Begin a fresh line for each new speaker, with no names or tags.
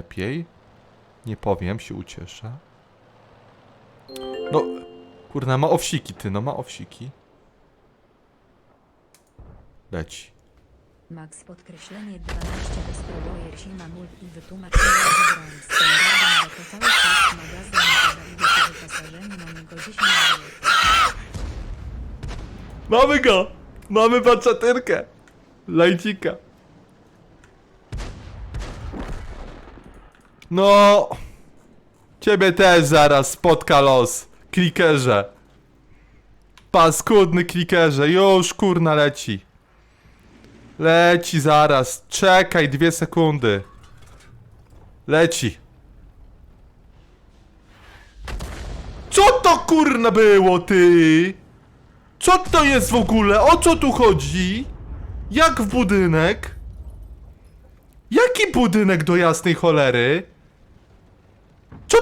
lepiej. Nie powiem, się ucieszę. No, kurna, ma owsiki ty, no ma owsiki. Leci.
Max podkreślenie 12 bezpróbuje Sima multi wytłumacz mi wybrałem standardem, cały czas magazyn nie podaje do wyposażenia na niego 10 zł.
Mamy go! Mamy baczatyrkę! Lajcika. No! Ciebie też zaraz spotka los. Klikerze. Paskudny klikerze. Już kurna leci. Leci zaraz. Czekaj dwie sekundy. Leci. Co to kurna było ty? Co to jest w ogóle? O co tu chodzi? Jak w budynek? Jaki budynek do jasnej cholery? Çok